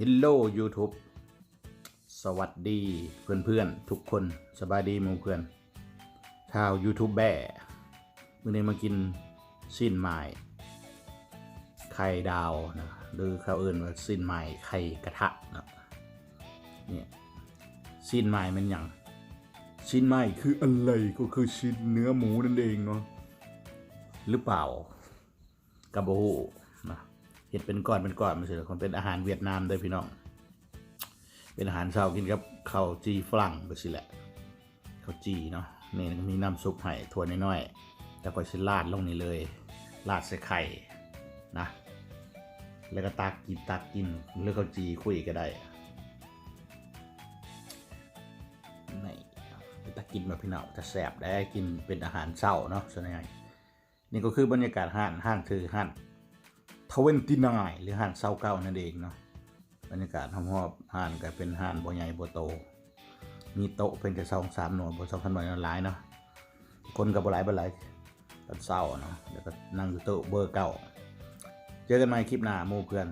ฮัลโหล YouTube สวัสดีเพื่อนเพื่อนๆทุกคนสบายดีหมู่เพื่อนชาว YouTube แบ่มื่อนี้มากินสิ้นไม้ไข่ดาวนะหรือเขาเอื่นว่าสิ้นไม้ไข่กระทะนะเนี่ยสิ้นไม้มันอย่างสิ้นไม้คืออะไรก็คือชิ้นเนื้อหมูนั่นเองเนาะหรือเปล่ากระโบนะ เห็ดเป็นก้อนเป็นก้อนม่ใช่หรอมันเป็นอาหารเวียดนามเด้วยพี่น้อง เป็นอาหารเช้ากินกับข้าวจีฝรั่งไปสิแหละข้าวจีเนาะนี่มีน้ำซุปให้ถั่วน้อยๆแล้วก็ชิลาดลงนี่เลยราดใส่ไข่นะแล้วก็ตักกินตักกินหรือข้าวจีคุยก็ได้นี่ตักกินมาพี่น้องจะแสบได้กินเป็นอาหารเช้าเนาะส่วนใหญ่นี่ก็คือบรรยากาศห้านห้านคือห้าน ทเวนตีนายหรือห่านเศร้าเก้านั่นเองเนาะบรรยากาศหอมๆห่านก็เป็นห่านบ่ใหญ่บ่โต มีโต๊ะเป็นแค่สองสามหน่วยบ่สองพันหน่วยหลายเนาะคนกับบ่หลายบ่หลายตอนเศร้าเนาะแล้วก็นั่งอยู่โต๊ะเบอร์เก้าเจอกันใหม่คลิปหน้ามู่เพื่อน